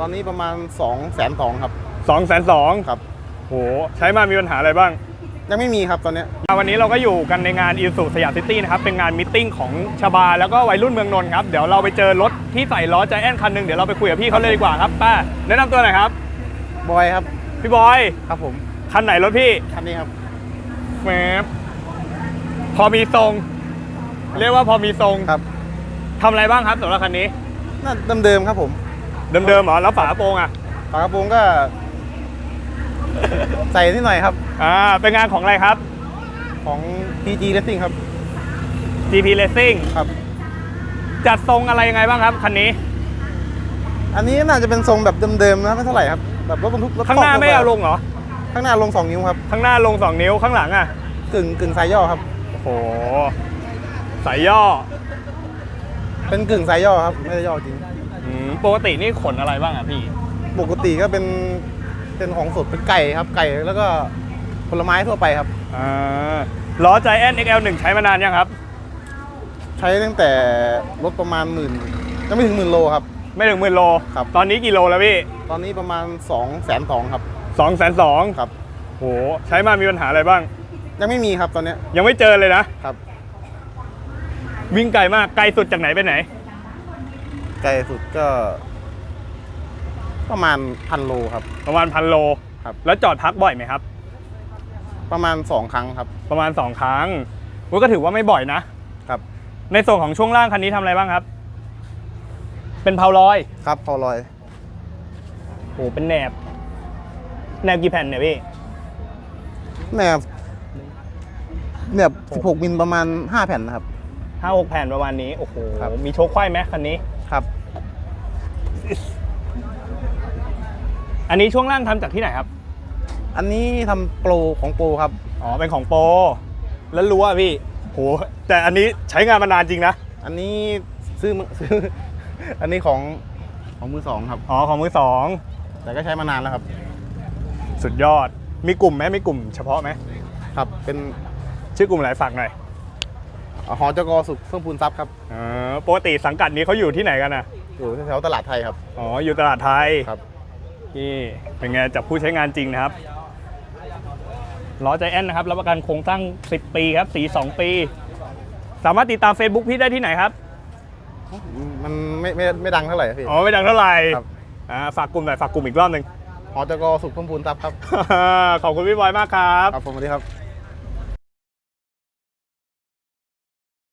ตอนนี้ประมาณ2องแสนสองครับ2องแสนสองครับโหใช้มามีปัญหาอะไรบ้าง ยังไม่มีครับตอนเนี้ยวันนี้เราก็อยู่กันในงานอีสุสยามซิตี้นะครับ เป็นงานมิทติ้งของชบา แล้วก็วัยรุ่นเมืองนนท์ครับ เดี๋ยวเราไปเจอรถที่ใส่ล้อใจแอนคันหนึ่งเดี๋ยวเราไปคุยกับพี่เขาเลยดีกว่าครับป้าแนะนำตัวหน่อยครับ บอยครับพี่บอยครับผมคันไหนรถพี่คันนี้ครับแหมพอมีทรง เรียกว่าพอมีทรงครับทำอะไรบ้างครับสำหรับคันนี้น่าเดิมๆครับผม เดิมๆเหรอ แล้วฝากระโปรงอะ ฝากระโปรงก็ ใส่นิดหน่อยครับ อ่า เป็นงานของอะไรครับ ของ PG Racing ครับ GP Racing ครับ จัดทรงอะไรยังไงบ้างครับคันนี้ อันนี้น่าจะเป็นทรงแบบเดิมๆนะไม่เท่าไหร่ครับ แบบรถบรรทุกรถข้างหน้าคอกไม่เอาลงเหรอ ข้างหน้าลง 2 นิ้วครับ ข้างหน้าลง 2 นิ้วข้างหลังอะ กึ่งกึ่งสายย่อครับ โอ้โห สายย่อ เป็นกึ่งสายย่อครับ ไม่ได้ย่อจริงอืม ปกตินี่ขนอะไรบ้างอะพี่ ปกติก็เป็นเป็นของสดเป็นไก่ครับไก่แล้วก็ผลไม้ทั่วไปครับ อ่าล้อใจแอน XL1 ใช้มานานยังครับ ใช้ตั้งแต่รถประมาณหมื่นจะไม่ถึงหมื่นโลครับ ไม่ถึงหมื่นโล ครับ ตอนนี้กี่โลแล้วพี่ตอนนี้ประมาณ2องแสนสองครับสองแสนสองครับ โห ใช้มามีปัญหาอะไรบ้าง ยังไม่มีครับตอนเนี้ยยังไม่เจอเลยนะ ครับ วิ่งไกลมากไกลสุดจากไหนไปไหน ไกลสุดก็ ประมาณพันโลครับ ประมาณพันโลครับ แล้วจอดพักบ่อยไหมครับ ประมาณ2ครั้งครับ ประมาณ2ครั้งอุ๊ยก็ถือว่าไม่บ่อยนะครับ ในส่วนของช่วงล่างคันนี้ทำอะไรบ้างครับ เป็นเพาลอยครับพอลอยโอ้เป็นแหนบแหนบกี่แผ่นเนี่ยพี่แนบแนบ16มิลประมาณ 5 แผ่นนะครับ ห้าหกแผ่นประมาณนี้โอ้โหครับ มีโชคไขว้ไหมคันนี้ ครับ อันนี้ช่วงล่างทำจากที่ไหนครับ อันนี้ทำโปรของโปรครับ อ๋อ เป็นของโปรแล้วรู้ว่าพี่ โห แต่อันนี้ใช้งานมานานจริงนะ อันนี้ซื้อมือซื้อ อันนี้ของของมือสองครับ อ๋อ ของมือสอง แต่ก็ใช้มานานแล้วครับ สุดยอด มีกลุ่มไหมมีกลุ่มเฉพาะไหม ครับเป็นชื่อกลุ่มอะไรฝากหน่อย หอจกสุขเพิ่มพูนทรัพย์ครับอ๋อปกติสังกัดนี้เขาอยู่ที่ไหนกันอะอยู่แถวๆตลาดไทยครับอ๋ออยู่ตลาดไทยครับนี่เป็นไงจากผู้ใช้งานจริงนะครับล้อใจแอนนะครับรับประกันโครงสร้าง 10 ปีครับสี 2 ปี สามารถติดตาม Facebook พี่ได้ที่ไหนครับ มันไม่ไม่ไม่ดังเท่าไหร่ครับพี่อ๋อไม่ดังเท่าไหร่ครับอ่าฝากกลุ่มหน่อยฝากกลุ่มอีกรอบหนึ่งหอจกสุขเพิ่มพูนทรัพย์ครับขอบคุณพี่บอยมากครับครับผมสวัสดีครับ